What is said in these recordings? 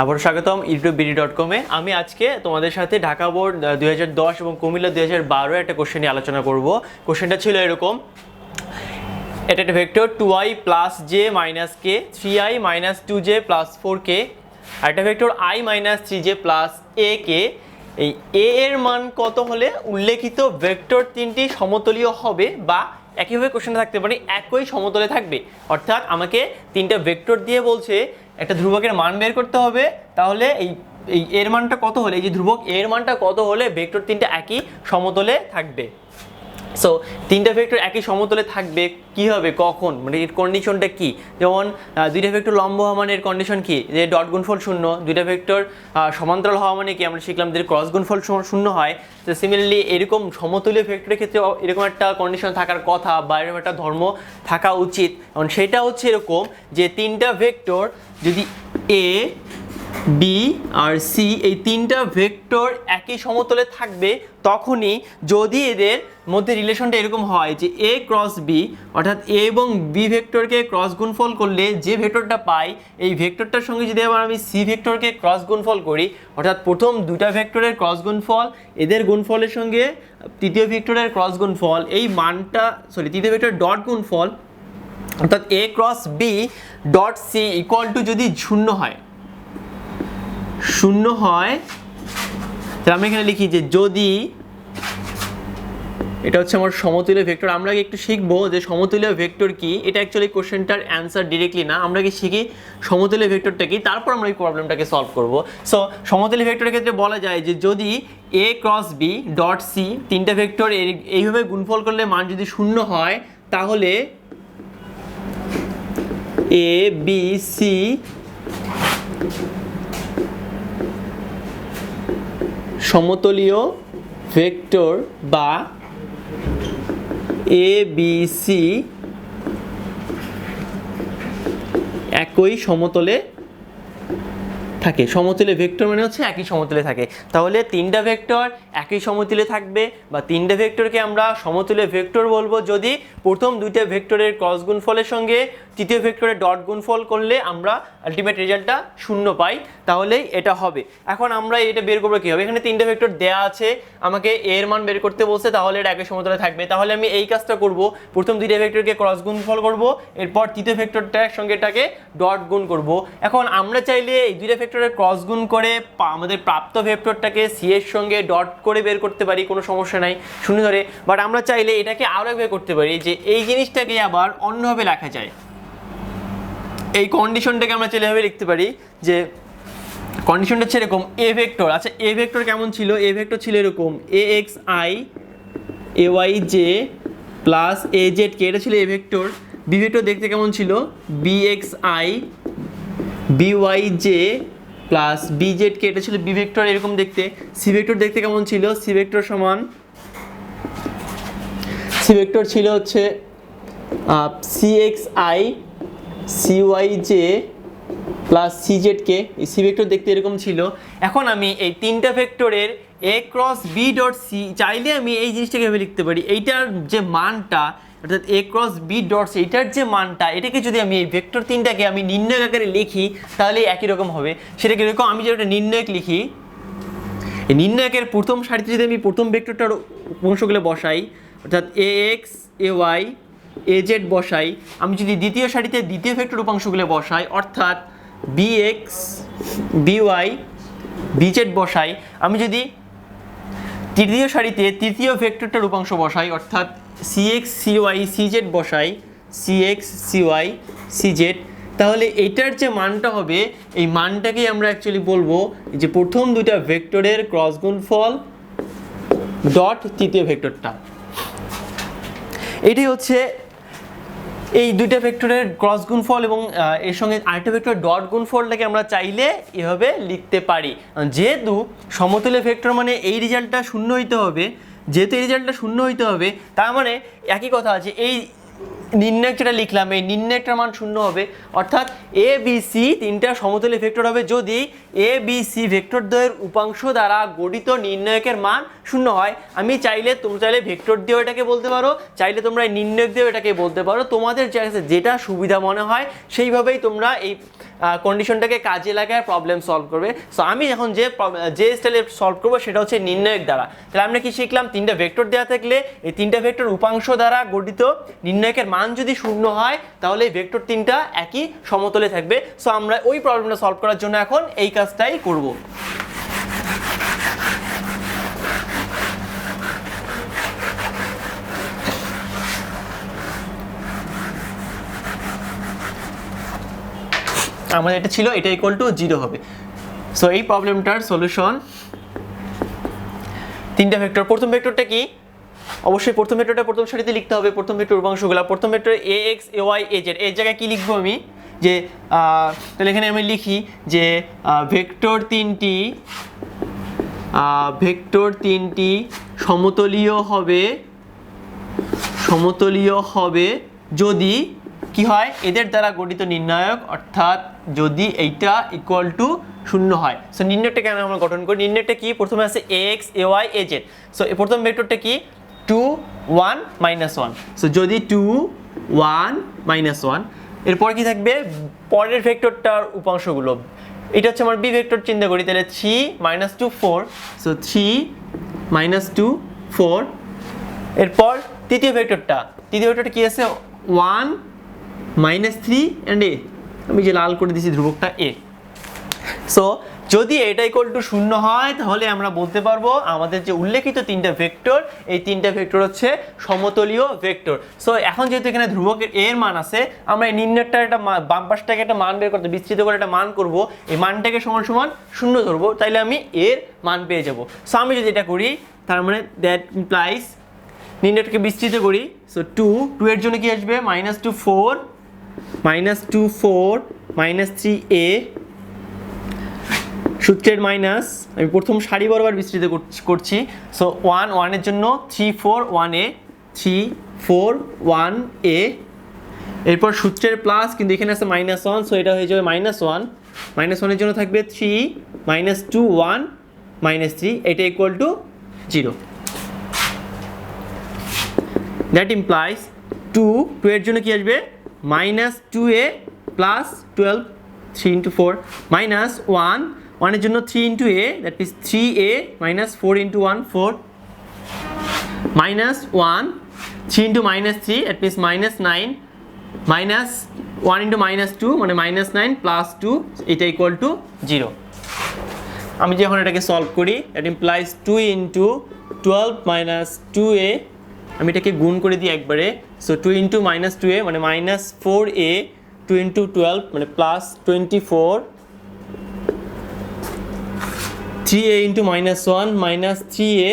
আবার স্বাগতম YouTube BD dot কমে আমি আজকে তোমাদের সাথে ঢাকা বোর্ড দুই হাজার দশ এবং কুমিল্লা দুই হাজার বারো একটা কোশ্চেন নিয়ে আলোচনা করব। কোশ্চেনটা ছিল এরকম, এটা একটা vector two I plus J minus K three I minus two J plus four K আর একটা vector I minus three J plus A K এই এ এর মান কত হলে উল্লেখিত ভেক্টর তিনটি সমতলীয় হবে বা একইভাবে কোশ্চেনটা থাকতে পারে, একই সমতলে থাকবে। অর্থাৎ আমাকে তিনটা ভেক্টর দিয়ে বলছে একটা ধ্রুবকের মান বের করতে হবে, তাহলে এই এই এর মানটা কত হলে, এই যে ধ্রুবক এর মানটা কত হলে ভেক্টর তিনটা একই সমতলে থাকবে। সো তিনটা ভেক্টর একই সমতলে থাকবে, কি হবে, কখন? মানে এর কন্ডিশনটা কি? যেমন দুইটা ভেক্টর লম্ব হওয়া মানে এর কন্ডিশন কি? যে ডট গুণফল শূন্য, দুইটা ভেক্টর সমান্তরাল হওয়া মানে কি? আমরা শিখলাম যে ক্রস গুণফল শূন্য- হয়। তো সিমিলারলি এরকম সমতুল্য ভেক্টরের ক্ষেত্রে এরকম একটা কন্ডিশন থাকার কথা বা এরকম একটা ধর্ম থাকা উচিত। এবং সেটা হচ্ছে এরকম যে তিনটা ভেক্টর যদি এ বি আর সি এই তিনটা ভেক্টর একই সমতলে থাকবে তখনই যদি এদের মধ্যে রিলেশনটা এরকম হয় যে এ ক্রস বি অর্থাৎ এ এবং বি ভেক্টরকে ক্রস গুণফল করলে যে ভেক্টরটা পাই, এই ভেক্টরটার সঙ্গে যদি আবার আমি সি ভেক্টরকে ক্রস গুণফল করি, অর্থাৎ প্রথম দুটা ভেক্টরের ক্রস গুণফল, এদের গুণফলের সঙ্গে তৃতীয় ভেক্টরের ক্রস গুণফল, এই মানটা সরি তৃতীয় ভেক্টর ডট গুণফল, অর্থাৎ A cross B dot C equal to যদি শূন্য হয়। শূন্য হয়। তাহলে আমরা এখানে লিখি যে যদি এটা হচ্ছে আমার সমতুল্য ভেক্টর, আমরা একটু শিখব যে সমতুল্য ভেক্টর কি? এটা অ্যাকচুয়ালি কোশ্চেনটার অ্যান্সার ডিরেক্টলি না, আমরা কি শিখি সমতুল্য ভেক্টরটা কি? তারপর আমরা এই প্রবলেমটাকে সলভ করব। সো সমতুল্য ভেক্টরের ক্ষেত্রে বলা যায় যে যদি A cross B dot C তিনটা ভেক্টর এইভাবে গুণফল করলে মান যদি শূন্য হয়, তাহলে এ বি সি সমতলীয় ভেক্টর বা এ বি সি একই সমতলে থাকে, সমতলে ভেক্টর মানে হচ্ছে একই সমতলে থাকে। তাহলে তিনটা ভেক্টর একই সমতলে থাকবে বা তিনটা ভেক্টরকে আমরা সমতুল্য ভেক্টর বলব যদি প্রথম দুইটা ভেক্টরের ক্রস গুণফলের সঙ্গে তৃতীয় ভেক্টরের ডট গুণফল করলে আমরা আলটিমেট রেজাল্টটা শূন্য পাই। তাহলেই এটা হবে। এখন আমরা এটা বের করব কী হবে এখানে তিনটা ভেক্টর দেয়া আছে। আমাকে এর মান বের করতে বলছে, তাহলে এটা একই সমতলে থাকবে। তাহলে আমি এই কাজটা করব। প্রথম দুইটা ভেক্টরকে ক্রস গুণফল করব, এরপর তৃতীয় ভেক্টরটার সঙ্গে এটাকে ডট গুণ করব। এখন আমরা চাইলে এই দুইটা ভেক্টরের ক্রস গুণ করে আমাদের প্রাপ্ত ভেক্টরটাকে সি এর সঙ্গে ডট করে বের করতে পারি, কোনো সমস্যা নাই, শূন্য ধরে। বাট আমরা চাইলে এটাকে আরও বের করতে পারি, যে এই জিনিসটাকে আবার অন্যভাবে লেখা যায়। এই কন্ডিশনটাকে আমরা চাইলে এভাবে লিখতে পারি, যে কন্ডিশনটা হচ্ছে এরকম এ ভেক্টর আচ্ছা এ ভেক্টর কেমন ছিল? এ ভেক্টর ছিল এরকম A X I A Y J plus A Z K, এটা ছিল এ ভেক্টর বি ভেক্টর দেখতে কেমন ছিল? B X I B Y J plus B Z K এটা ছিল বি ভেক্টর এরকম দেখতে। সি ভেক্টর দেখতে কেমন ছিল? সি ভেক্টর সমান সি ভেক্টর ছিল হচ্ছে C X I C Y J plus C Z K এই সি ভেক্টর দেখতে এরকম ছিল। এখন আমি এই তিনটা ভেক্টরের A cross B dot C চাইলে আমি এই জিনিসটাকে ভেবে লিখতে পারি। এইটার যে মানটা অর্থাৎ A cross B dot C এটার যে মানটা, এটাকে যদি আমি এই ভেক্টর তিনটাকে আমি নির্ণয় আকারে লিখি, তাহলে একই রকম হবে। সেটা কীরকম আমি যেটা নির্ণয়ক লিখি, এই নির্ণায়কের প্রথম সারিতে যদি আমি প্রথম ভেক্টরটার অংশগুলো বসাই, অর্থাৎ A X A Y A Z বসাই, আমি যদি দ্বিতীয় সারিতে দ্বিতীয় ভেক্টর উপাংশগুলো বসাই, অর্থাৎ B X B Y B Z বসাই, আমি যদি তৃতীয় সারিতে তৃতীয় ভেক্টরটার উপাংশ বসাই, অর্থাৎ C X C Y C Z বসাই C X C Y C Z তাহলে এটার যে মানটা হবে, এই মানটাকেই আমরা অ্যাকচুয়ালি বলব যে প্রথম দুইটা ভেক্টরের ক্রস গুণফল ডট তৃতীয় ভেক্টরটা। এটাই হচ্ছে এই দুইটা ভেক্টরের ক্রস গুণফল এবং এর সঙ্গে আরেকটা ভেক্টর ডট গুণফলটাকে আমরা চাইলে এভাবে লিখতে পারি। যেহেতু সমতুল্য ভেক্টর মানে এই রেজাল্টটা শূন্য হইতে হবে যেহেতু এই রেজাল্টটা শূন্য হইতে হবে, তার মানে একই কথা আছে, এই নির্ণয়ক যেটা লিখলাম, এই নির্ণয়কটার মান শূন্য হবে। অর্থাৎ এ বি সি তিনটা সমতুল্য ভেক্টর হবে যদি এ বি সি ভেক্টর দ্বয়ের উপাংশ দ্বারা গঠিত নির্ণয়কের মান শূন্য হয়। আমি চাইলে, তোমরা চাইলে ভেক্টর দিয়েও এটাকে বলতে পারো, চাইলে তোমরা এই নির্ণয়ক দিয়েও এটাকে বলতে পারো। তোমাদের যেটা সুবিধা মনে হয়, সেইভাবেই তোমরা এই কন্ডিশনটাকে কাজে লাগায় প্রবলেম সলভ করবে। সো আমি এখন যে যে স্টাইলে সলভ করব, সেটা হচ্ছে নির্ণয়ক দ্বারা। তাহলে আমরা কি শিখলাম? তিনটা ভেক্টর দেওয়া থাকলে এই তিনটা ভেক্টর উপাংশ দ্বারা গঠিত নির্ণয়কের মান যদি শূন্য হয়, তাহলে এই ভেক্টর তিনটা একই সমতলে থাকবে। সো আমরা ওই প্রবলেমটা সলভ করার জন্য এখন এই কাজটাই করব। আমাদের এটা ছিল, এটা ইকুয়াল টু জিরো হবে। সো এই প্রবলেমটার সলিউশন তিনটা ভেক্টর প্রথম ভেক্টরটা কি? অবশ্যই প্রথম ভেক্টরটা প্রথম সারিতে লিখতে হবে। প্রথম ভেক্টর উপাংশগুলো। প্রথম vector A X, A, Y, A, Z. এর জায়গায় কি লিখব আমি? যে তাহলে এখানে আমি লিখি যে ভেক্টর তিনটি ভেক্টর তিনটি সমতলীয় হবে সমতলীয় হবে যদি কি হয়? এদের দ্বারা গঠিত নির্ণায়ক, অর্থাৎ যদি এইটা ইকুয়াল টু শূন্য হয়। সো নির্ণয়টা কেন আমরা গঠন করি? নির্ণয়টা কি? প্রথমে আছে X A Y A Z so প্রথম ভেক্টরটা কি? Two one minus one so যদি টু ওয়ান মাইনাস ওয়ান এরপর কি থাকবে? পরের ভেক্টরটার উপাংশগুলো। এটা হচ্ছে আমার বি ভেক্টর চিন্তা করি। তাহলে three minus two four so three minus two four এরপর তৃতীয় ভেক্টরটা তৃতীয় ভেক্টরটা কি আছে? One minus three and A আমি যে লাল করে দিয়েছি ধ্রুবকটা এ সো যদি এটা ইকুয়াল টু শূন্য হয়, তাহলে আমরা বলতে পারব আমাদের যে উল্লেখিত তিনটা ভেক্টর এই তিনটা ভেক্টর হচ্ছে সমতলীয় ভেক্টর সো এখন যেহেতু এখানে ধ্রুবকের এর মান আছে, আমরা এই নিম্নটার একটা বাম পাশটাকে একটা মান বের করতে, বিস্তৃত করে একটা মান করব। এই মানটাকে সমান সমান শূন্য ধরবো, তাইলে আমি এর মান পেয়ে যাব। সো আমি যদি এটা করি, তার মানে দ্যাট ইমপ্লাইজ নির্ণয়টাকে বিস্তৃত করি। সো টু টু এর জন্য কি আসবে? Minus two four minus two four minus three A সূত্রের মাইনাস আমি প্রথম সারি বরাবর বিস্তৃত করছি- সো ওয়ান ওয়ানের জন্য three four one A three four one A এরপর সূত্রের প্লাস কিন্তু এখানে আছে মাইনাস ওয়ান সো এটা হয়ে যাবে মাইনাস ওয়ান মাইনাস ওয়ানের জন্য থাকবে three minus two one minus three এটা equal to zero that implies two two এর জন্য কি আসবে? Minus two A plus twelve three into four minus one ওয়ানের জন্য three into A that means three A minus four into one four minus one three into minus three that means minus nine minus one into minus two মানে minus nine plus two এটা equal to zero আমি যখন এটাকে solve করি that implies two into twelve minus two A আমি এটাকে গুণ করে দিই একবারে। So two into minus two A মানে minus four A two into twelve মানে plus twenty four three A into minus one minus three A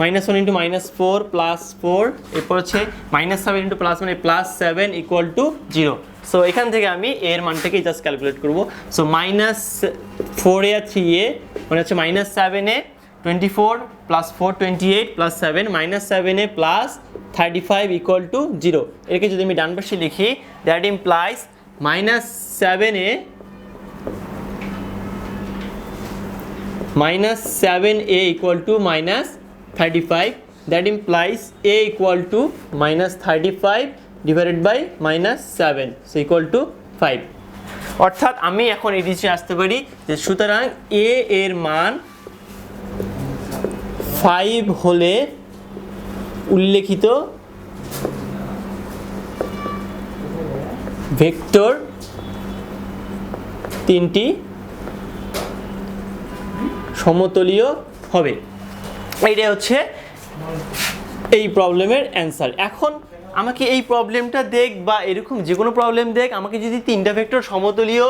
minus one into minus four plus four এরপর হচ্ছে মাইনাস সেভেন ইন্টু প্লাস মানে plus seven equal to zero so এখান থেকে আমি এর মানটাকে just calculate করব। সো মাইনাস ফোর এ আর থ্রি এ মানে হচ্ছে minus seven A twenty four plus four twenty eight plus seven minus seven A plus thirty five equal to zero একে যদি আমি ডান পাশে লিখি that implies minus seven A minus 7a equal to minus 35 that implies a equal to minus 35 divided by minus 7 so equal to 5 অর্থাৎ আমি এখন এই ডিসিশনে আসতে পারি যে সুতরাং a এর মান 5 হলে উল্লেখিত ভেক্টর তিনটি সমতলীয় হবে। এইটাই হচ্ছে এই প্রবলেমের অ্যান্সার এখন আমাকে এই প্রবলেমটা দেখ বা এরকম যে কোনো প্রবলেম দেখ, আমাকে যদি তিনটা ভেক্টর সমতলীয়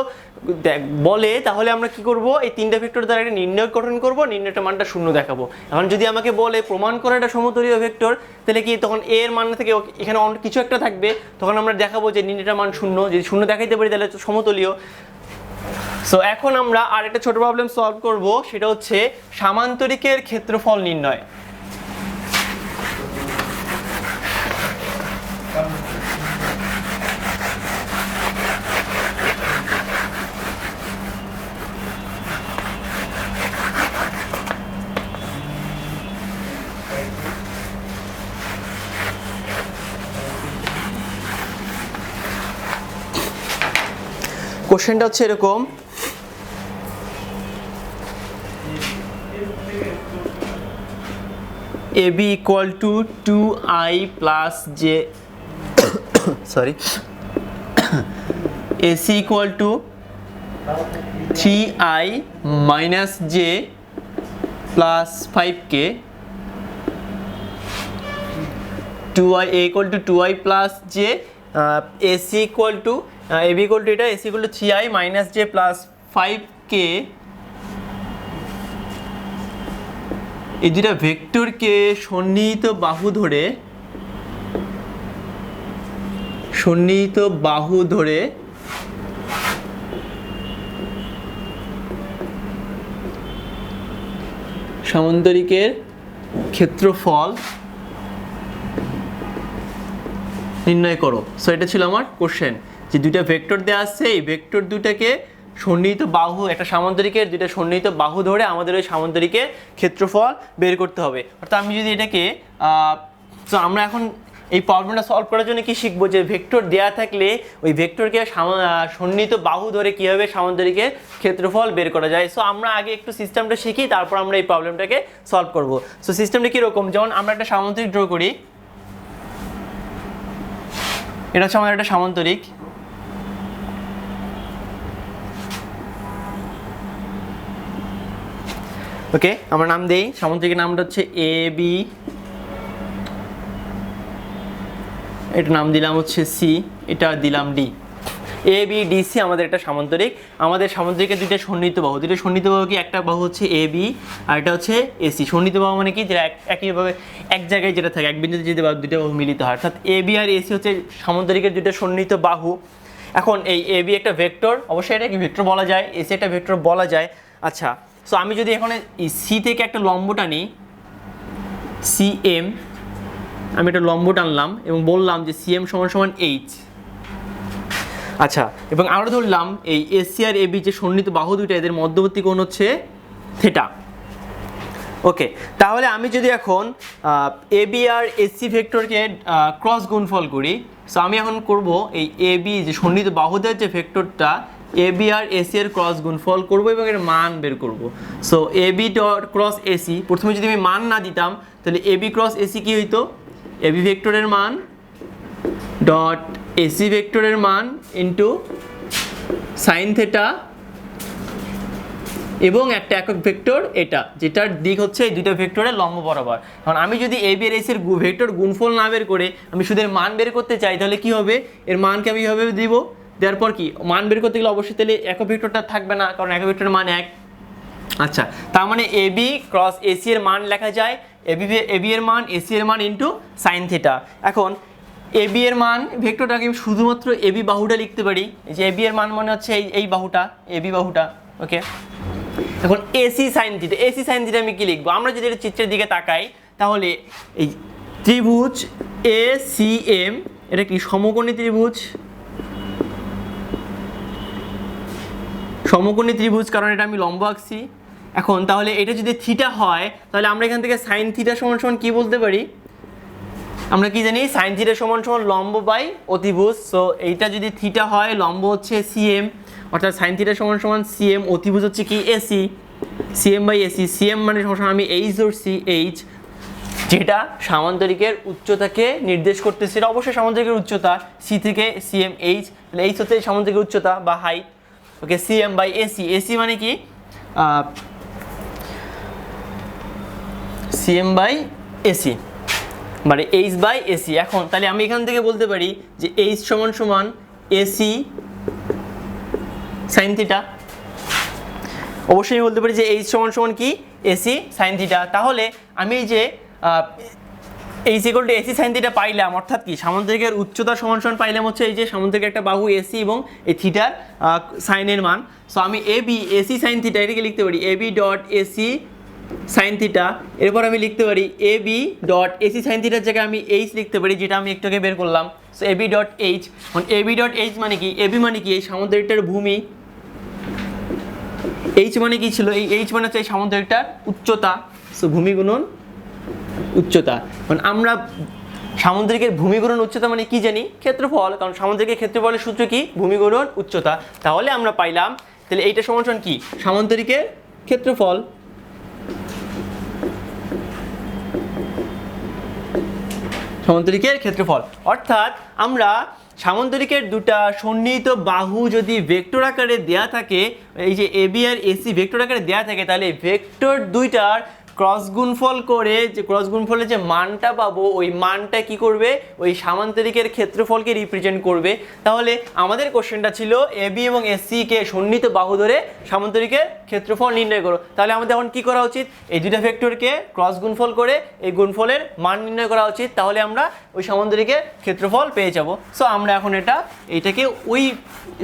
বলে, তাহলে আমরা কি করব? এই তিনটা ভেক্টর দ্বারা একটা নির্ণয় গঠন করব, নির্ণয়টা মানটা শূন্য দেখাবো। এখন যদি আমাকে বলে প্রমাণ করা একটা সমতলীয় ভেক্টর তাহলে কি তখন এ এর মান থেকে এখানে কিছু একটা থাকবে। তখন আমরা দেখাবো যে নির্ণয়টার মান শূন্য, যদি শূন্য দেখাইতে পারি, তাহলে সমতলীয়। সো এখন আমরা আর একটা ছোট প্রবলেম সলভ করব, সেটা হচ্ছে সামান্তরিকের ক্ষেত্রফল নির্ণয়। কোশ্চেনটা হচ্ছে এরকম। A B equal to two I plus J sorry A C equal to three I minus J plus five K two I A equal to two I plus J A C equal to A B equal to এটা AC equal to three I minus J plus five K এই দুটা ভেক্টরকে সন্নিহিত বাহু ধরে, সন্নিহিত বাহু ধরে সামান্তরিকের ক্ষেত্রফল নির্ণয় করো। সো এটা ছিল আমার কোশ্চেন যে দুইটা ভেক্টর দেওয়া আসছে এই ভেক্টর দুটাকে সন্নিহিত বাহু, একটা সামান্তরিকের দুইটা সন্নিহিত বাহু ধরে আমাদের ওই সামান্তরিকের ক্ষেত্রফল বের করতে হবে। অর্থাৎ আমি যদি এটাকে তো আমরা এখন এই প্রবলেমটা সলভ করার জন্য কি শিখব? যে ভেক্টর দেয়া থাকলে ওই ভেক্টরকে সন্নিহিত বাহু ধরে কীভাবে সামান্তরিকের ক্ষেত্রফল বের করা যায়? সো আমরা আগে একটু সিস্টেমটা শিখি, তারপর আমরা এই প্রবলেমটাকে সলভ করব। সো সিস্টেমটা কীরকম? যেমন আমরা একটা সামান্তরিক ড্র করি। এটা হচ্ছে আমাদের একটা সামান্তরিক। ওকে আমরা নাম দেই। সামান্তরিকের নামটা হচ্ছে এ বি এটা নাম দিলাম হচ্ছে সি এটা দিলাম D A B D C আমাদের একটা সামান্তরিক। আমাদের সামান্তরিকের দুইটা সন্নিহিত বাহু। দুইটা সন্নিহিত বাহু কি? একটা বাহু হচ্ছে এ বি আর এটা হচ্ছে এসি সন্নিহিত বাহু মানে কি? যেটা এক- একইভাবে এক জায়গায় যেটা থাকে এক বিন্দুতে যদি দুইটা বাহু মিলিত হয়। অর্থাৎ এ বি আর এসি হচ্ছে সামান্তরিকের দুইটা সন্নিহিত বাহু। এখন এই এ বি একটা ভেক্টর। অবশ্যই এটা কি ভেক্টর বলা যায়? এসি একটা ভেক্টর বলা যায়। আচ্ছা সো আমি যদি এখন সি থেকে একটা লম্ব টানি সি এম আমি একটা লম্ব টানলাম এবং বললাম যে সি এম সমান সমান এইচ আচ্ছা এবং আরও ধরলাম, এই এসি আর এবি যে সন্নিহিত বাহু দুইটা, এদের মধ্যবর্তী কোণ হচ্ছে থেটা ওকে তাহলে আমি যদি এখন এবি আর এসি ভেক্টরকে ক্রস গুণফল করি সো আমি এখন করব এই এবি যে সন্নিহিত বাহুদের যে ভেক্টরটা এবি আর এসি এর ক্রস গুণফল করব এবং এর মান বের করব। So AB dot cross AC প্রথমে যদি আমি মান না দিতাম, তাহলে এবি ক্রস এসি কি হইতো? এবি ভেক্টরের মান ডট এসি ভেক্টরের মান ইন্টু সাইন থেটা এবং একটা একক ভেক্টর এটা, যেটার দিক হচ্ছে এই দুইটা ভেক্টরের লম্ব বরাবর। কারণ আমি যদি এ বি আর এস এর ভেক্টর গুণফল না বের করে, আমি শুধু এর মান বের করতে চাই, তাহলে কি হবে? এর মানকে আমি এইভাবে দিব? দেওয়ার পর কি, মান বের করতে গেলে অবশ্যই তাহলে একক ভেক্টরটা থাকবে না, কারণ একক ভেক্টরের মান এক। আচ্ছা তার মানে এবি ক্রস এসি এর মান লেখা যায় এবি এবি এর মান এসি এর মান ইন্টু সাইন থিটা এখন এবি এর মান ভেক্টরটাকে আমি শুধুমাত্র এবি বাহুটা লিখতে পারি যে এবি এর মান মনে হচ্ছে এই এই বাহুটা এবি বাহুটা ওকে এখন AC sine theta AC sine theta আমি কি লিখব? আমরা যদি চিত্রের দিকে তাকাই, তাহলে এই ত্রিভুজ এ সি এম, এটা কি সমকোণী ত্রিভুজ? সমকোণী ত্রিভুজ, কারণ এটা আমি লম্ব আঁকছি। এখন তাহলে এটা যদি থিটা হয়, তাহলে আমরা এখান থেকে সাইন থিটা সমান সমান কি বলতে পারি? আমরা কি জানি? সাইন থিটা সমান সমান লম্ব বাই অতিভুজ। সো এইটা যদি থিটা হয়, লম্ব হচ্ছে সিএম অর্থাৎ সাইন থিটা সমান সমান সিএম অতিভুজ হচ্ছে কি? AC CM by AC CM মানে সমান আমি এইচ ধরছি এইচ যেটা সামান্তরিকের উচ্চতাকে নির্দেশ করতেছে। এটা অবশ্যই সামান্তরিকের উচ্চতা। সি থেকে সিএম এইচ এইচ হচ্ছে সামান্তরিকের উচ্চতা বা height okay CM by AC AC মানে কি? সিএম বাই এসি মানে এইচ বাই এসি এখন, তাহলে আমি এখান থেকে বলতে পারি যে এইচ সমান সমান এসি সাইন থিটা অবশ্যই বলতে পারি যে এইচ সমান সমান কি? এসি সাইন থিটা তাহলে আমি যে এই equal to AC sine theta পাইলাম, অর্থাৎ কি? সামান্তরিকের উচ্চতা সমান সমান পাইলাম হচ্ছে এই যে সামান্তরিকের একটা বাহু এসি এবং এই থিটার সাইনের মান। সো আমি A B AC sine theta এটাকে লিখতে পারি। A B dot AC sine theta এরপর আমি লিখতে পারি A B dot AC sine থিটার জায়গায় আমি এইচ লিখতে পারি, যেটা আমি একটু আগে বের করলাম। So A B dot H A B dot H মানে কি? এ বি মানে কি? এই সামুদ্রিকটার ভূমি এইচ মানে কি ছিল? এই এইচ মানে হচ্ছে এই সামুদ্রিকটার উচ্চতা। সো ভূমি গুণন উচ্চতা। মানে আমরা সামুদ্রিকের ভূমি গুণন উচ্চতা মানে কি জানি? ক্ষেত্রফল। কারণ সামুদ্রিকের ক্ষেত্রফলের সূত্র কি? ভূমি গুণন উচ্চতা। তাহলে আমরা পাইলাম, তাহলে এইটা সমান কি? সামুদ্রিকের ক্ষেত্রফল। সামুদ্রিকের ক্ষেত্রফল। অর্থাৎ আমরা সামন্তরিকের দুটা সন্নিহিত বাহু যদি ভেক্টর আকারে দেয়া থাকে, এই যে এবি আর এসি ভেক্টর আকারে দেয়া থাকে, তাহলে ভেক্টর দুইটার ক্রস গুণফল করে যে ক্রস গুণফলের যে মানটা পাবো, ওই মানটা কি করবে? ওই সামান্তরিকের ক্ষেত্রফলকে রিপ্রেজেন্ট করবে। তাহলে আমাদের কোশ্চেনটা ছিল এবি এবং এসসি কে সন্নিহিত বাহু ধরে সামান্তরিকের ক্ষেত্রফল নির্ণয় করো। তাহলে আমাদের এখন কি করা উচিত? এই দুইটা ভেক্টরকে ক্রস গুণফল করে এই গুণফলের মান নির্ণয় করা উচিত। তাহলে আমরা ওই সামান্তরিকের ক্ষেত্রফল পেয়ে যাব। সো আমরা এখন এটা এইটাকে ওই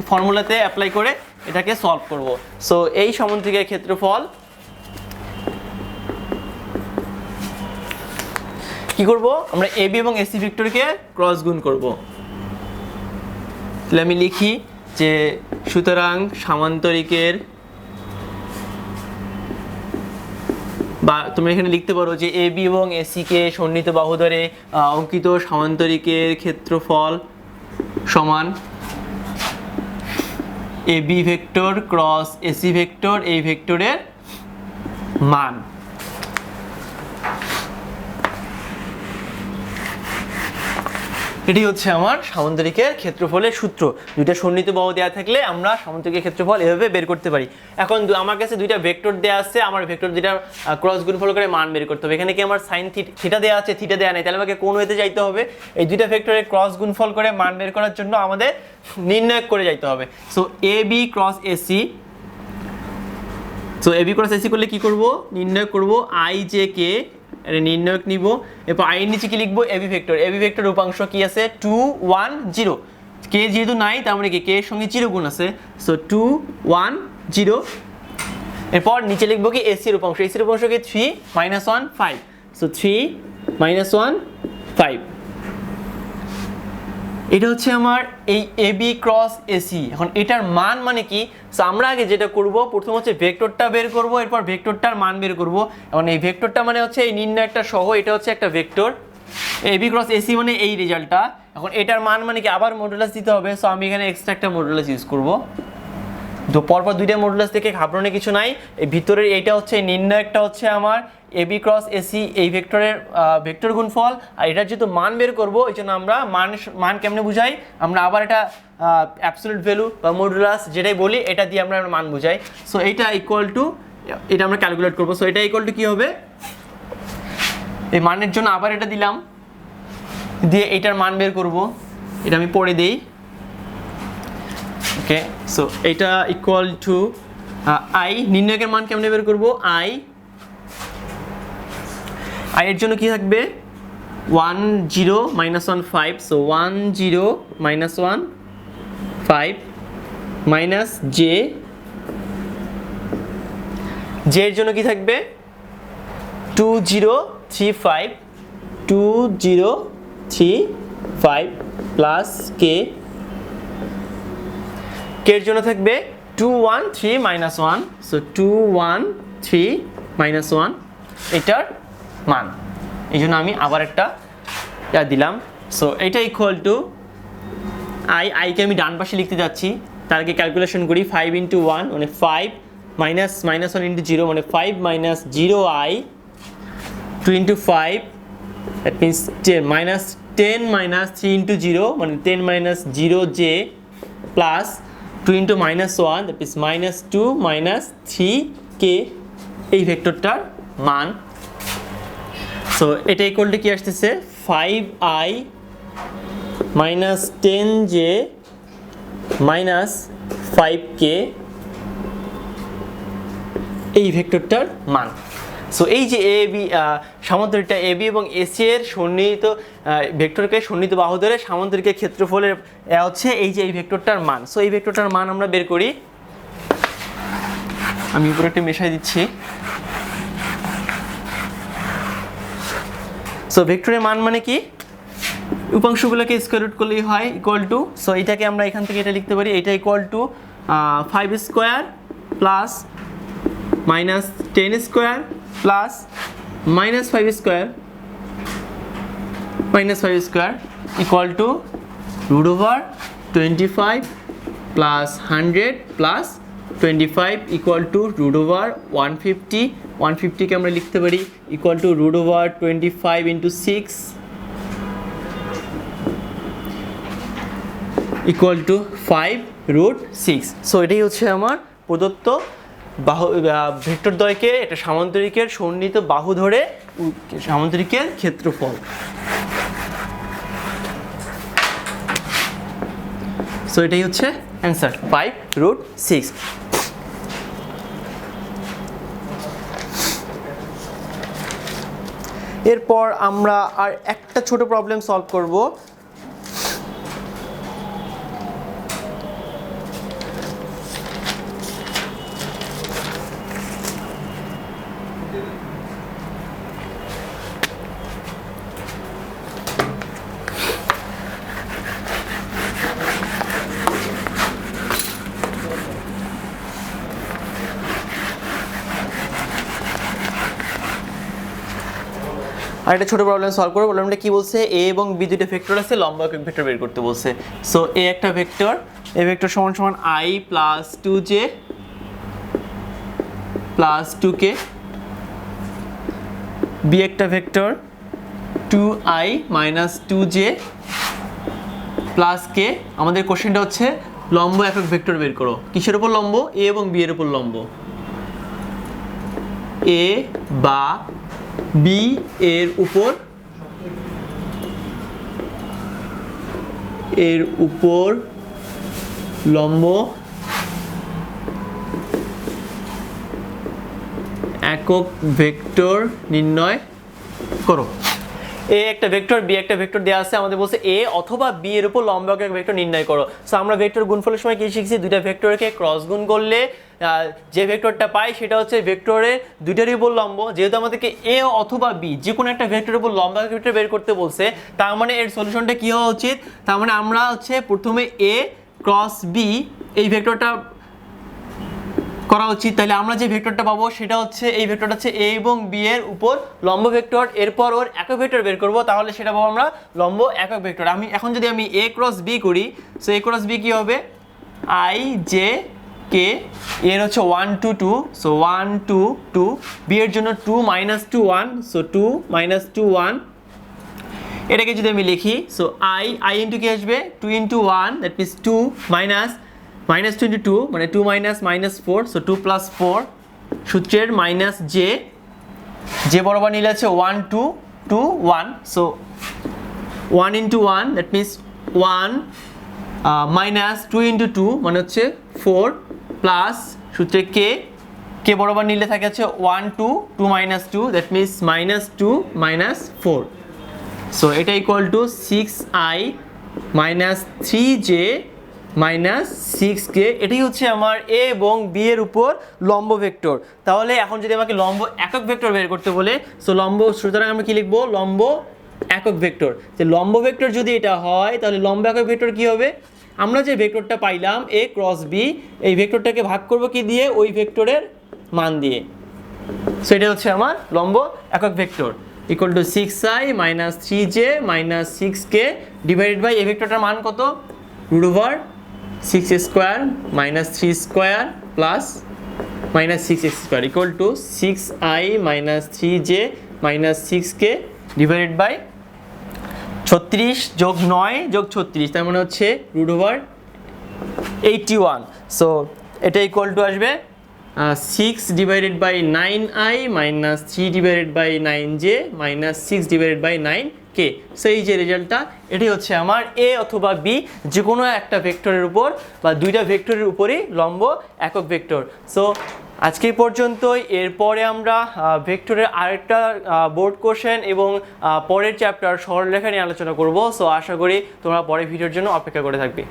ফর্মুলাতে অ্যাপ্লাই করে এটাকে সলভ করব। সো এই সামান্তরিকের ক্ষেত্রফল কি করব? আমরা এবি এবং এসি ভেক্টরকে ক্রস গুণ করব। তাহলে আমি লিখি যে সুতরাং সামান্তরিকের বা তুমি এখানে লিখতে পারো যে এ বি এবং এসি কে সন্নিহিত বাহু ধরে অঙ্কিত সামান্তরিকের ক্ষেত্রফল সমান A B vector cross AC vector এই ভেক্টরের মান। এটি হচ্ছে আমার সামান্তরিকের ক্ষেত্রফলের সূত্র। দুইটা সন্নিহিত বাহু দেওয়া থাকলে আমরা সামান্তরিকের ক্ষেত্রফল এভাবে বের করতে পারি। এখন আমার কাছে দুইটা ভেক্টর দেওয়া আছে, আমার ভেক্টর দুইটা ক্রস গুণফল করে মান বের করতে হবে। এখানে কি আমার সাইন থিটা দেওয়া আছে? থিটা দেওয়া নেই। তাহলে আমাকে কোন ওয়েতে যাইতে হবে? এই দুইটা ভেক্টরের ক্রস গুণফল করে মান বের করার জন্য আমাদের নির্ণয় করে যাইতে হবে। So A B cross AC so AB cross AC করলে কি করব? নির্ণয় করব আই জে কে এটা নির্ণয়ক নিব। এরপর আই এর নিচে কি লিখব এবি ভেক্টর এবি ভেক্টর উপাংশ কি আছে? টু ওয়ান জিরো কে যেহেতু নাই, তার মানে কি? কে এর সঙ্গে জিরো গুণ আছে। সো টু ওয়ান জিরো এরপর নিচে লিখব কি? এসির উপাংশ। এসির উপাংশ কি? Three minus one five so three minus one five এটা হচ্ছে আমার এই এবি ক্রস এসি এখন এটার মান মানে কি? আমরা আগে যেটা করব, প্রথম হচ্ছে ভেক্টরটা বের করব, এরপর ভেক্টরটার মান বের করব। এখন এই ভেক্টরটা মানে হচ্ছে এই নির্ণয়টা সহ, এটা হচ্ছে একটা ভেক্টর। এবি ক্রস এসি মানে এই রেজাল্টটা। এখন এটার মান মানে কি? আবার মডুলাস দিতে হবে। সো আমি এখানে এক্সট্রা একটা মডুলাস ইউজ করব। তো পরপর দুইটা মডুলাস থেকে ঘাবড়ানোর কিছু নাই। এই ভিতরের এইটা হচ্ছে নির্ণয়কটা হচ্ছে আমার এবি ক্রস এসি এই ভেক্টরের ভেক্টর গুণফল, আর এটার যেহেতু মান বের করব, এই জন্য আমরা মান মান কেমনে বুঝাই? আমরা আবার এটা অ্যাবসোলিউট ভ্যালু বা মডুলাস যেটাই বলি, এটা দিয়ে আমরা মান বুঝাই। সো এইটা ইকুয়াল টু এটা আমরা ক্যালকুলেট করব। সো এটা ইকুয়াল টু কী হবে? এই মানের জন্য আবার এটা দিলাম। দিয়ে এটার মান বের করব। এটা আমি পরে দেই। ওকে সো এটা ইকুয়াল টু আই নির্ণয়কের মান কেমনে বের করব? আই আই এর জন্য কি থাকবে? One zero minus one five so one zero minus one five minus J J এর জন্য কি থাকবে? Two zero three five two zero three five plus K K এর জন্য থাকবে two one three minus one so two one three minus one এটার মান। এই জন্য আমি আবার একটা ইয়া দিলাম। সো এটা ইকুয়াল টু আই আইকে আমি ডান পাশে লিখতে যাচ্ছি। তার আগে ক্যালকুলেশন করি ফাইভ ইন্টু ওয়ান মানে five minus minus one into zero মানে five minus zero I two into five that means ten minus ten minus three into zero মানে ten minus zero J plus two into minus one that is minus two minus three K এই ভেক্টরটার মান। So এটা equal to কি আসতেছে? Five I minus ten J minus five K এই ভেক্টরটার মান। সো এই যে এ বি সামান্তরিকটা এ বি এবং এসি এর সন্নিহিত ভেক্টরকে সন্নিহিত বাহু ধরে সামান্তরিকের ক্ষেত্রফলের হচ্ছে এই যে এই ভেক্টরটার মান। সো এই ভেক্টরটার মান আমরা বের করি। আমি উপরে একটু মেশাই দিচ্ছি। সো ভেক্টরের মান মানে কি? উপাংশগুলোকে স্কোয়ার রুট করলেই হয় ইকুয়াল টু সো এটাকে আমরা এখান থেকে এটা লিখতে পারি, এটা equal to five square plus minus ten square plus minus five square minus five square equal to root over twenty five plus hundred plus twenty five equal to root over one fifty one ফিফটিকে আমরা লিখতে পারি equal to root over twenty five into six equal to five root six so এটাই হচ্ছে আমার প্রদত্ত বাহু vector দ্বয়কে এটা সামান্তরিকের সন্নিহিত বাহু ধরে সামান্তরিকের ক্ষেত্রফল। সো এটাই হচ্ছে অ্যান্সার ফাইভ রুট সিক্স এরপর আমরা আর একটা ছোট প্রবলেম সলভ করব। আর একটা ছোট প্রবলেম সলভ করব। প্রবলেমটা কি বলছে? এ এবং বি দুটো ভেক্টর আছে, লম্বা একক ভেক্টর বের করতে বলছে। সো এ একটা ভেক্টর এ ভেক্টর সমান সমান I plus two J plus two K B একটা vector two I minus two J plus K আমাদের কোশ্চেনটা হচ্ছে, লম্ব একক ভেক্টর বের করো। কিসের উপর লম্ব? এ এবং বি এর উপর লম্ব। এ বা বি এর উপর এর উপর লম্ব একক ভেক্টর নির্ণয় করো। এ একটা ভেক্টর বি একটা ভেক্টর দেওয়া আছে, আমাদের বলছে এ অথবা বি এর উপর লম্ব একক ভেক্টর নির্ণয় করো। সো আমরা ভেক্টর গুণফলের সময় কি শিখছি? দুইটা ভেক্টরকে ক্রস গুণ করলে যে ভেক্টরটা পাই সেটা হচ্ছে ভেক্টরের দুইটারই উপর লম্ব। যেহেতু আমাদেরকে এ অথবা বি যে কোনো একটা ভেক্টরের উপর লম্ব ভেক্টর বের করতে বলছে, তার মানে এর সলিউশনটা কি হওয়া উচিত? তার মানে আমরা হচ্ছে প্রথমে এ ক্রস বি এই ভেক্টরটা করা উচিত। তাহলে আমরা যে ভেক্টরটা পাবো সেটা হচ্ছে, এই ভেক্টরটা হচ্ছে এ এবং বি এর উপর লম্ব ভেক্টর। এরপর ওর একক ভেক্টর বের করব, তাহলে সেটা পাবো আমরা লম্ব একক ভেক্টর। আমি এখন যদি আমি এ ক্রস বি করি সো এ ক্রস বি কি হবে? আই জে কে, এর হচ্ছে one, two two so one, two two, B এর জন্য two minus two, one so two minus two, one. এটাকে যদি আমি লিখি সো আই আই ইন্টু কি আসবে? Two into one, that means two minus minus two into two মানে two minus minus four so two plus four সূত্রের minus J যে বরাবর নিলে আছে one two two one so one into one that means one minus two into two মানে হচ্ছে four plus সূত্রে কে কে বরাবর নিলে থাকে হচ্ছে one two two minus two that means minus two minus four so এটা equal to six I minus three J minus six K, এটাই হচ্ছে আমার এ এবং বি এর উপর লম্ব ভেক্টর। তাহলে এখন যদি আমাকে লম্ব একক ভেক্টর বের করতে বলে সো লম্ব, সুতরাং আমরা কি লিখব? লম্ব একক ভেক্টর। যে লম্ব ভেক্টর যদি এটা হয়, তাহলে লম্ব একক ভেক্টর কি হবে? আমরা যে ভেক্টরটা পাইলাম, এ ক্রস বি, এই ভেক্টরটাকে ভাগ করব কি দিয়ে? ওই ভেক্টরের মান দিয়ে। সো এটা হচ্ছে আমার লম্ব একক vector. Equal to six I minus three J minus six K divided by এই ভেক্টরটার মান কত? Root over six square minus three square plus minus six X square equal to six I minus three J minus six K divided by ছত্রিশ যোগ নয় যোগ ছত্রিশ, তার মানে হচ্ছে root over eighty one so এটা ইকুয়াল টু আসবে six divided by nine I minus three divided by nine J minus six divided by nine K? So এই যে রেজাল্টটা এটি হচ্ছে আমার এ অথবা বি যে কোনো একটা ভেক্টরের উপর বা দুইটা ভেক্টরের উপরই লম্ব একক ভেক্টর। সো আজকে পর্যন্তই। এরপরে আমরা ভেক্টরের আরেকটা বোর্ড কোশ্চেন এবং পরের চ্যাপ্টার সরলরেখা নিয়ে আলোচনা করব। সো আশা করি তোমরা পরের ভিডিওর জন্য অপেক্ষা করে থাকবে।